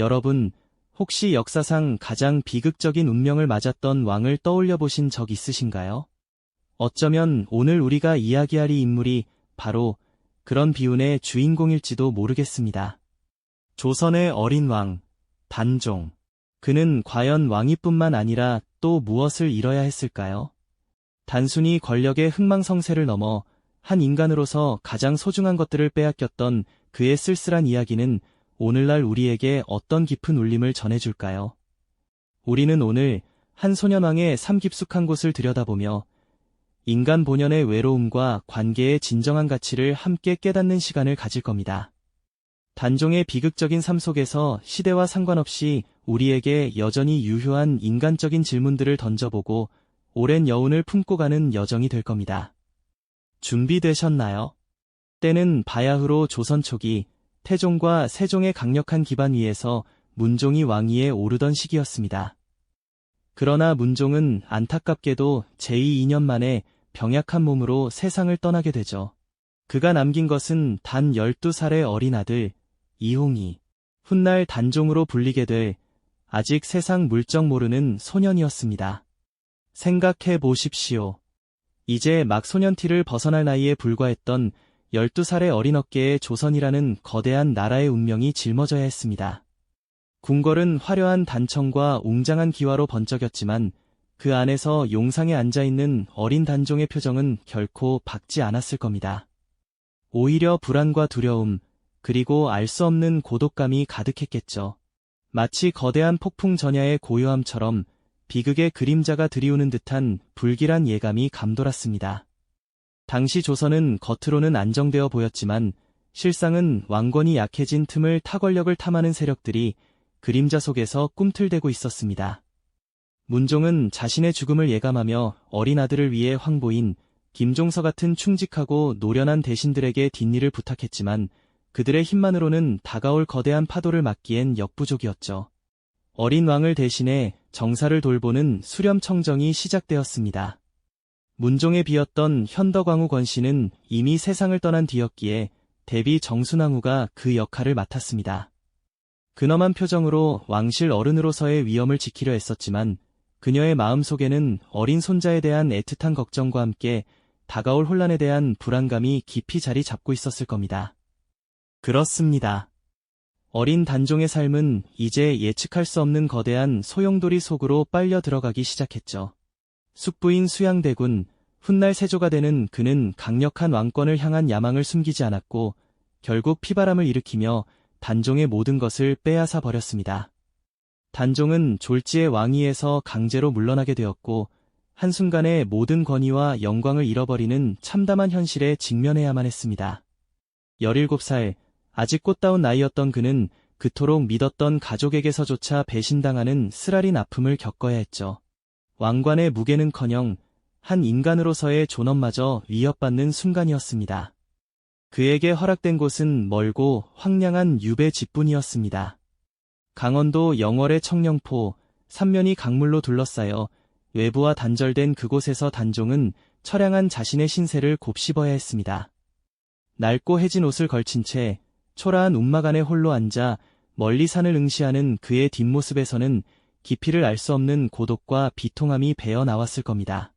여러분, 혹시 역사상 가장 비극적인 운명을 맞았던 왕을 떠올려 보신 적 있으신가요? 어쩌면 오늘 우리가 이야기할 이 인물이 바로 그런 비운의 주인공일지도 모르겠습니다. 조선의 어린 왕, 단종. 그는 과연 왕위뿐만 아니라 또 무엇을 잃어야 했을까요? 단순히 권력의 흥망성쇠를 넘어 한 인간으로서 가장 소중한 것들을 빼앗겼던 그의 쓸쓸한 이야기는 오늘날 우리에게 어떤 깊은 울림을 전해줄까요? 우리는 오늘 한 소년왕의 삶 깊숙한 곳을 들여다보며 인간 본연의 외로움과 관계의 진정한 가치를 함께 깨닫는 시간을 가질 겁니다. 단종의 비극적인 삶 속에서 시대와 상관없이 우리에게 여전히 유효한 인간적인 질문들을 던져보고 오랜 여운을 품고 가는 여정이 될 겁니다. 준비되셨나요? 때는 바야흐로 조선 초기 태종과 세종의 강력한 기반 위에서 문종이 왕위에 오르던 시기였습니다. 그러나 문종은 안타깝게도 제2 2년 만에 병약한 몸으로 세상을 떠나게 되죠. 그가 남긴 것은 단 12살의 어린 아들 이홍이 훗날 단종으로 불리게 될 아직 세상 물정 모르는 소년이었습니다. 생각해 보십시오. 이제 막 소년티를 벗어날 나이에 불과했던 12살의 어린 어깨에 조선이라는 거대한 나라의 운명이 짊어져야 했습니다. 궁궐은 화려한 단청과 웅장한 기와로 번쩍였지만 그 안에서 용상에 앉아있는 어린 단종의 표정은 결코 밝지 않았을 겁니다. 오히려 불안과 두려움, 그리고 알 수 없는 고독감이 가득했겠죠. 마치 거대한 폭풍 전야의 고요함처럼 비극의 그림자가 드리우는 듯한 불길한 예감이 감돌았습니다. 당시 조선은 겉으로는 안정되어 보였지만 실상은 왕권이 약해진 틈을 타권력을 탐하는 세력들이 그림자 속에서 꿈틀대고 있었습니다. 문종은 자신의 죽음을 예감하며 어린 아들을 위해 황보인 김종서 같은 충직하고 노련한 대신들에게 뒷일을 부탁했지만 그들의 힘만으로는 다가올 거대한 파도를 막기엔 역부족이었죠. 어린 왕을 대신해 정사를 돌보는 수렴청정이 시작되었습니다. 문종에 비었던 현덕왕후 권씨는 이미 세상을 떠난 뒤였기에 대비 정순왕후가 그 역할을 맡았습니다. 근엄한 표정으로 왕실 어른으로서의 위엄을 지키려 했었지만 그녀의 마음속에는 어린 손자에 대한 애틋한 걱정과 함께 다가올 혼란에 대한 불안감이 깊이 자리 잡고 있었을 겁니다. 그렇습니다. 어린 단종의 삶은 이제 예측할 수 없는 거대한 소용돌이 속으로 빨려 들어가기 시작했죠. 숙부인 수양대군, 훗날 세조가 되는 그는 강력한 왕권을 향한 야망을 숨기지 않았고 결국 피바람을 일으키며 단종의 모든 것을 빼앗아 버렸습니다. 단종은 졸지의 왕위에서 강제로 물러나게 되었고 한순간에 모든 권위와 영광을 잃어버리는 참담한 현실에 직면해야만 했습니다. 17살, 아직 꽃다운 나이였던 그는 그토록 믿었던 가족에게서조차 배신당하는 쓰라린 아픔을 겪어야 했죠. 왕관의 무게는커녕 한 인간으로서의 존엄마저 위협받는 순간이었습니다. 그에게 허락된 곳은 멀고 황량한 유배 집뿐이었습니다. 강원도 영월의 청령포, 삼면이 강물로 둘러싸여 외부와 단절된 그곳에서 단종은 처량한 자신의 신세를 곱씹어야 했습니다. 낡고 해진 옷을 걸친 채 초라한 움막 안에 홀로 앉아 멀리 산을 응시하는 그의 뒷모습에서는 깊이를 알 수 없는 고독과 비통함이 배어 나왔을 겁니다.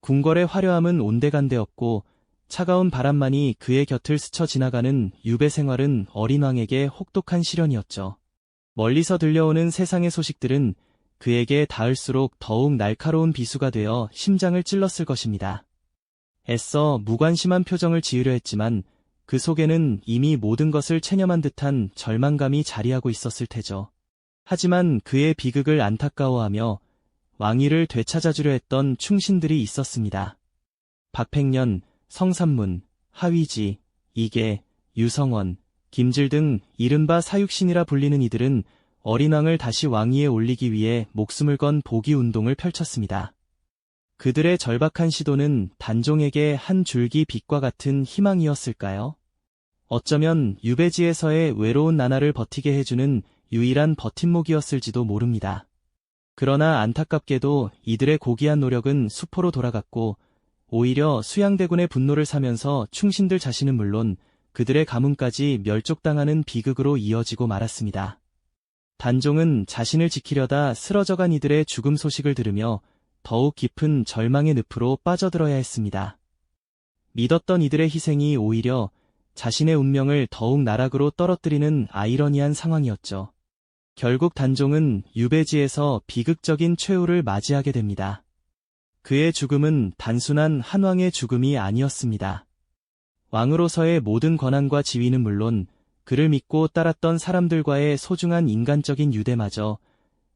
궁궐의 화려함은 온데간데 없고 차가운 바람만이 그의 곁을 스쳐 지나가는 유배 생활은 어린 왕에게 혹독한 시련이었죠. 멀리서 들려오는 세상의 소식들은 그에게 닿을수록 더욱 날카로운 비수가 되어 심장을 찔렀을 것입니다. 애써 무관심한 표정을 지으려 했지만 그 속에는 이미 모든 것을 체념한 듯한 절망감이 자리하고 있었을 테죠. 하지만 그의 비극을 안타까워하며 왕위를 되찾아주려 했던 충신들이 있었습니다. 박팽년, 성삼문, 하위지, 이계, 유성원, 김질 등 이른바 사육신이라 불리는 이들은 어린 왕을 다시 왕위에 올리기 위해 목숨을 건 보기 운동을 펼쳤습니다. 그들의 절박한 시도는 단종에게 한 줄기 빛과 같은 희망이었을까요? 어쩌면 유배지에서의 외로운 나날을 버티게 해주는 유일한 버팀목이었을지도 모릅니다. 그러나 안타깝게도 이들의 고귀한 노력은 수포로 돌아갔고 오히려 수양대군의 분노를 사면서 충신들 자신은 물론 그들의 가문까지 멸족당하는 비극으로 이어지고 말았습니다. 단종은 자신을 지키려다 쓰러져간 이들의 죽음 소식을 들으며 더욱 깊은 절망의 늪으로 빠져들어야 했습니다. 믿었던 이들의 희생이 오히려 자신의 운명을 더욱 나락으로 떨어뜨리는 아이러니한 상황이었죠. 결국 단종은 유배지에서 비극적인 최후를 맞이하게 됩니다. 그의 죽음은 단순한 한 왕의 죽음이 아니었습니다. 왕으로서의 모든 권한과 지위는 물론 그를 믿고 따랐던 사람들과의 소중한 인간적인 유대마저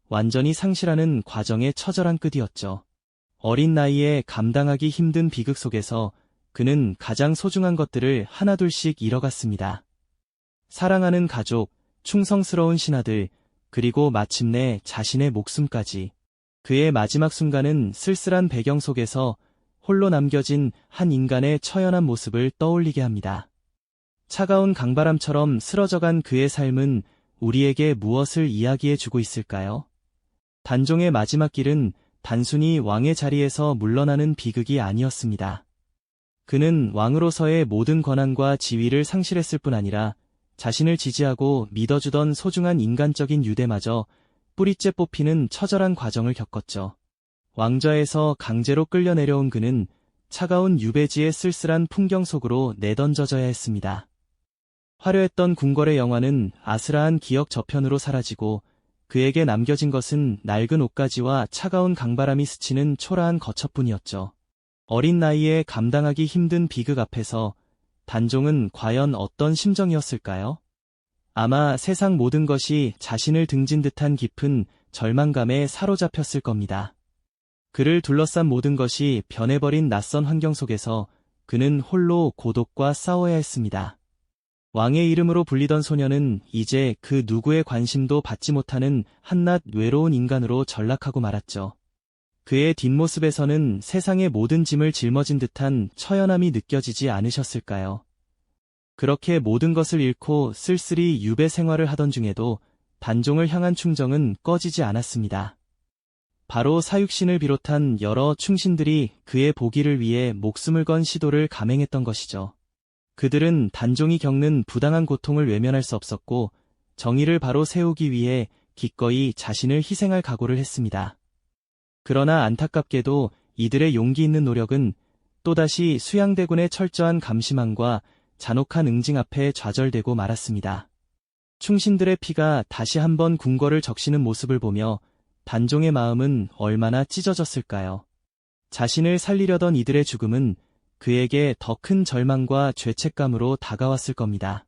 완전히 상실하는 과정의 처절한 끝이었죠. 어린 나이에 감당하기 힘든 비극 속에서 그는 가장 소중한 것들을 하나둘씩 잃어갔습니다. 사랑하는 가족, 충성스러운 신하들, 그리고 마침내 자신의 목숨까지. 그의 마지막 순간은 쓸쓸한 배경 속에서 홀로 남겨진 한 인간의 처연한 모습을 떠올리게 합니다. 차가운 강바람처럼 쓰러져간 그의 삶은 우리에게 무엇을 이야기해 주고 있을까요? 단종의 마지막 길은 단순히 왕의 자리에서 물러나는 비극이 아니었습니다. 그는 왕으로서의 모든 권한과 지위를 상실했을 뿐 아니라 자신을 지지하고 믿어주던 소중한 인간적인 유대마저 뿌리째 뽑히는 처절한 과정을 겪었죠. 왕좌에서 강제로 끌려 내려온 그는 차가운 유배지의 쓸쓸한 풍경 속으로 내던져져야 했습니다. 화려했던 궁궐의 영화는 아스라한 기억 저편으로 사라지고 그에게 남겨진 것은 낡은 옷가지와 차가운 강바람이 스치는 초라한 거처뿐이었죠. 어린 나이에 감당하기 힘든 비극 앞에서 단종은 과연 어떤 심정이었을까요? 아마 세상 모든 것이 자신을 등진 듯한 깊은 절망감에 사로잡혔을 겁니다. 그를 둘러싼 모든 것이 변해버린 낯선 환경 속에서 그는 홀로 고독과 싸워야 했습니다. 왕의 이름으로 불리던 소녀는 이제 그 누구의 관심도 받지 못하는 한낱 외로운 인간으로 전락하고 말았죠. 그의 뒷모습에서는 세상의 모든 짐을 짊어진 듯한 처연함이 느껴지지 않으셨을까요? 그렇게 모든 것을 잃고 쓸쓸히 유배 생활을 하던 중에도 단종을 향한 충정은 꺼지지 않았습니다. 바로 사육신을 비롯한 여러 충신들이 그의 보기를 위해 목숨을 건 시도를 감행했던 것이죠. 그들은 단종이 겪는 부당한 고통을 외면할 수 없었고 정의를 바로 세우기 위해 기꺼이 자신을 희생할 각오를 했습니다. 그러나 안타깝게도 이들의 용기 있는 노력은 또다시 수양대군의 철저한 감시망과 잔혹한 응징 앞에 좌절되고 말았습니다. 충신들의 피가 다시 한번 궁궐을 적시는 모습을 보며 단종의 마음은 얼마나 찢어졌을까요? 자신을 살리려던 이들의 죽음은 그에게 더 큰 절망과 죄책감으로 다가왔을 겁니다.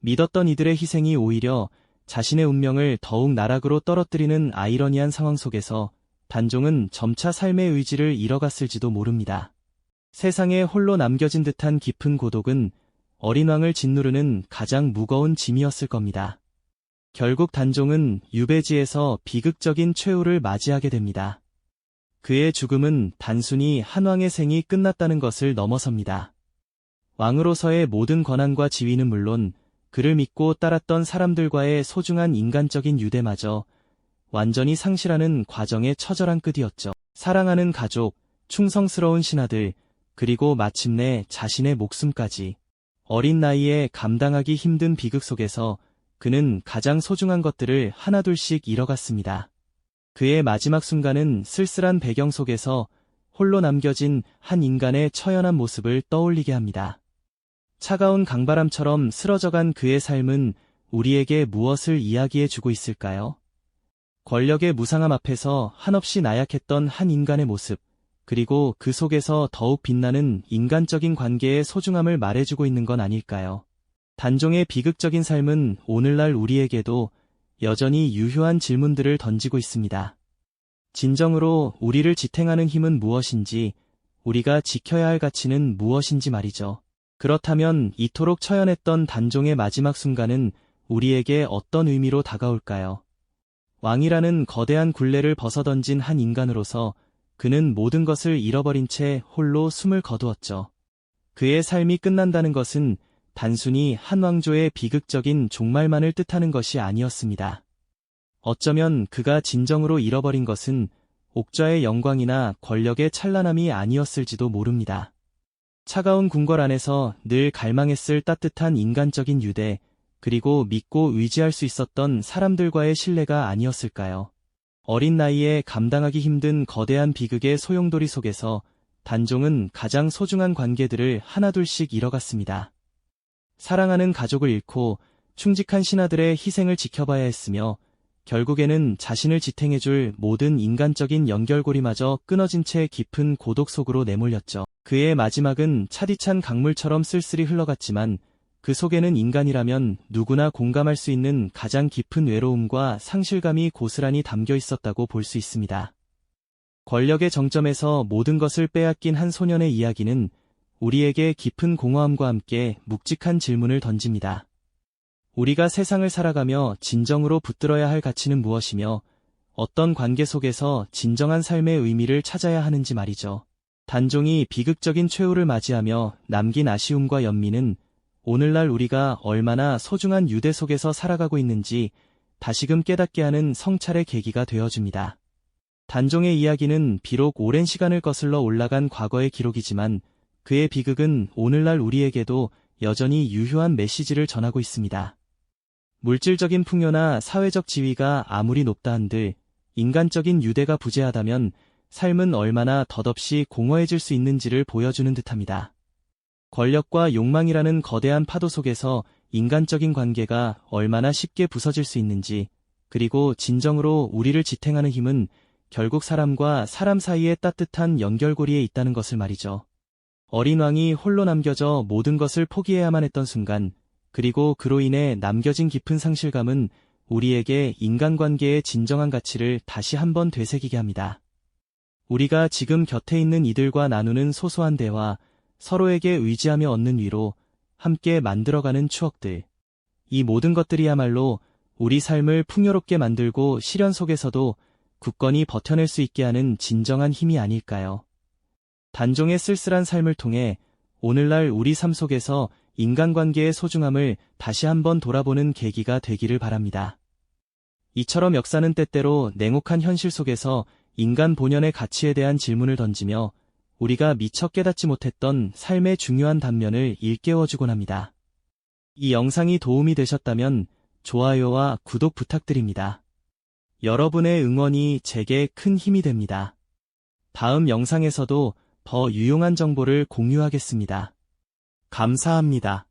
믿었던 이들의 희생이 오히려 자신의 운명을 더욱 나락으로 떨어뜨리는 아이러니한 상황 속에서 단종은 점차 삶의 의지를 잃어갔을지도 모릅니다. 세상에 홀로 남겨진 듯한 깊은 고독은 어린 왕을 짓누르는 가장 무거운 짐이었을 겁니다. 결국 단종은 유배지에서 비극적인 최후를 맞이하게 됩니다. 그의 죽음은 단순히 한 왕의 생이 끝났다는 것을 넘어섭니다. 왕으로서의 모든 권한과 지위는 물론 그를 믿고 따랐던 사람들과의 소중한 인간적인 유대마저 완전히 상실하는 과정의 처절한 끝이었죠. 사랑하는 가족, 충성스러운 신하들, 그리고 마침내 자신의 목숨까지 어린 나이에 감당하기 힘든 비극 속에서 그는 가장 소중한 것들을 하나둘씩 잃어갔습니다. 그의 마지막 순간은 쓸쓸한 배경 속에서 홀로 남겨진 한 인간의 처연한 모습을 떠올리게 합니다. 차가운 강바람처럼 쓰러져간 그의 삶은 우리에게 무엇을 이야기해 주고 있을까요? 권력의 무상함 앞에서 한없이 나약했던 한 인간의 모습, 그리고 그 속에서 더욱 빛나는 인간적인 관계의 소중함을 말해주고 있는 건 아닐까요? 단종의 비극적인 삶은 오늘날 우리에게도 여전히 유효한 질문들을 던지고 있습니다. 진정으로 우리를 지탱하는 힘은 무엇인지, 우리가 지켜야 할 가치는 무엇인지 말이죠. 그렇다면 이토록 처연했던 단종의 마지막 순간은 우리에게 어떤 의미로 다가올까요? 왕이라는 거대한 굴레를 벗어던진 한 인간으로서 그는 모든 것을 잃어버린 채 홀로 숨을 거두었죠. 그의 삶이 끝난다는 것은 단순히 한 왕조의 비극적인 종말만을 뜻하는 것이 아니었습니다. 어쩌면 그가 진정으로 잃어버린 것은 옥좌의 영광이나 권력의 찬란함이 아니었을지도 모릅니다. 차가운 궁궐 안에서 늘 갈망했을 따뜻한 인간적인 유대, 그리고 믿고 의지할 수 있었던 사람들과의 신뢰가 아니었을까요? 어린 나이에 감당하기 힘든 거대한 비극의 소용돌이 속에서 단종은 가장 소중한 관계들을 하나둘씩 잃어갔습니다. 사랑하는 가족을 잃고 충직한 신하들의 희생을 지켜봐야 했으며 결국에는 자신을 지탱해줄 모든 인간적인 연결고리마저 끊어진 채 깊은 고독 속으로 내몰렸죠. 그의 마지막은 차디찬 강물처럼 쓸쓸히 흘러갔지만 그 속에는 인간이라면 누구나 공감할 수 있는 가장 깊은 외로움과 상실감이 고스란히 담겨 있었다고 볼 수 있습니다. 권력의 정점에서 모든 것을 빼앗긴 한 소년의 이야기는 우리에게 깊은 공허함과 함께 묵직한 질문을 던집니다. 우리가 세상을 살아가며 진정으로 붙들어야 할 가치는 무엇이며 어떤 관계 속에서 진정한 삶의 의미를 찾아야 하는지 말이죠. 단종이 비극적인 최후를 맞이하며 남긴 아쉬움과 연민은 오늘날 우리가 얼마나 소중한 유대 속에서 살아가고 있는지 다시금 깨닫게 하는 성찰의 계기가 되어줍니다. 단종의 이야기는 비록 오랜 시간을 거슬러 올라간 과거의 기록이지만 그의 비극은 오늘날 우리에게도 여전히 유효한 메시지를 전하고 있습니다. 물질적인 풍요나 사회적 지위가 아무리 높다 한들 인간적인 유대가 부재하다면 삶은 얼마나 덧없이 공허해질 수 있는지를 보여주는 듯합니다. 권력과 욕망이라는 거대한 파도 속에서 인간적인 관계가 얼마나 쉽게 부서질 수 있는지, 그리고 진정으로 우리를 지탱하는 힘은 결국 사람과 사람 사이의 따뜻한 연결고리에 있다는 것을 말이죠. 어린 왕이 홀로 남겨져 모든 것을 포기해야만 했던 순간, 그리고 그로 인해 남겨진 깊은 상실감은 우리에게 인간관계의 진정한 가치를 다시 한번 되새기게 합니다. 우리가 지금 곁에 있는 이들과 나누는 소소한 대화, 서로에게 의지하며 얻는 위로, 함께 만들어가는 추억들. 이 모든 것들이야말로 우리 삶을 풍요롭게 만들고 시련 속에서도 굳건히 버텨낼 수 있게 하는 진정한 힘이 아닐까요? 단종의 쓸쓸한 삶을 통해 오늘날 우리 삶 속에서 인간관계의 소중함을 다시 한번 돌아보는 계기가 되기를 바랍니다. 이처럼 역사는 때때로 냉혹한 현실 속에서 인간 본연의 가치에 대한 질문을 던지며 우리가 미처 깨닫지 못했던 삶의 중요한 단면을 일깨워주곤 합니다. 이 영상이 도움이 되셨다면 좋아요와 구독 부탁드립니다. 여러분의 응원이 제게 큰 힘이 됩니다. 다음 영상에서도 더 유용한 정보를 공유하겠습니다. 감사합니다.